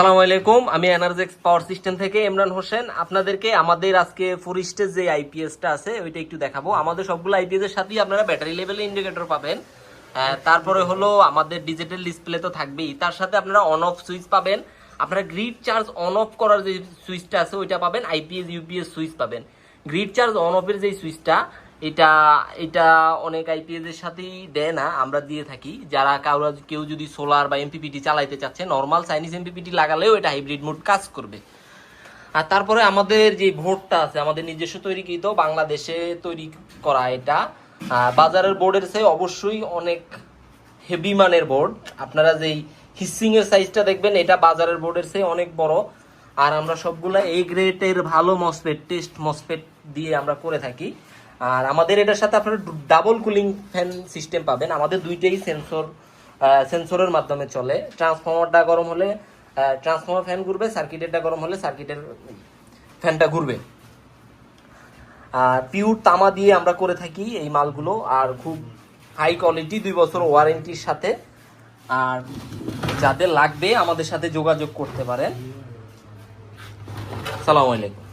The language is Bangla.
আসসালামু আলাইকুম। আমি এনার্জেক্স পাওয়ার সিস্টেম থেকে ইমরান হোসেন। আপনাদেরকে আমাদের আজকে ফোরিস্টের যে আইপিএসটা আছে, ওইটা একটু দেখাবো। আমাদের সবগুলো আইপিএস এর সাথেই আপনারা ব্যাটারি লেভেলে ইন্ডিকেটর পাবেন। তারপরে হলো আমাদের ডিজিটাল ডিসপ্লে তো থাকবেই। তার সাথে আপনারা অন অফ সুইচ পাবেন। আপনারা গ্রিড চার্জ অন অফ করার যে সুইচটা আছে, ওইটা পাবেন। আইপিএস ইউপিএস সুইচ পাবেন। গ্রিড চার্জ অন অফের যে সুইচটা এটা এটা অনেক আইপিএস এর সাথেই দেয় না, আমরা দিয়ে থাকি। যারা কারও, কেউ যদি সোলার বা এমপিপিটি চালাইতে চাচ্ছে নর্মাল চাইনিজ এমপিপিটি লাগালেও এটা হাইব্রিড মোড কাজ করবে। আর তারপরে আমাদের যে ভোটটা আছে, আমাদের নিজস্ব তৈরিকৃত বাংলাদেশে তৈরি করা এটা বাজারের বোর্ডের চেয়ে অবশ্যই অনেক হেভি মানের বোর্ড আপনারা যেই হিসিং এর সাইজটা দেখবেন, এটা বাজারের বোর্ডের চেয়ে অনেক বড়। আর আমরা সবগুলা এই গ্রেটের ভালো মসপেট টেস্ট মসপেট দিয়ে আমরা করে থাকি। আর আমাদের এটার সাথে আপনারা ডাবল কুলিং ফ্যান সিস্টেম পাবেন। আমাদের দুইটাই সেন্সর সেন্সরের মাধ্যমে চলে। ট্রান্সফর্মারটা গরম হলে ট্রান্সফর্মার ফ্যান ঘুরবে সার্কিটেরটা গরম হলে সার্কিটের ফ্যানটা ঘুরবে। আর পিওর তামা দিয়ে আমরা করে থাকি এই মালগুলো, আর খুব হাই কোয়ালিটি দুই বছর ওয়ারেন্টির সাথে। আর যাদের লাগবে আমাদের সাথে যোগাযোগ করতে পারেন। সালামু আলাইকুম।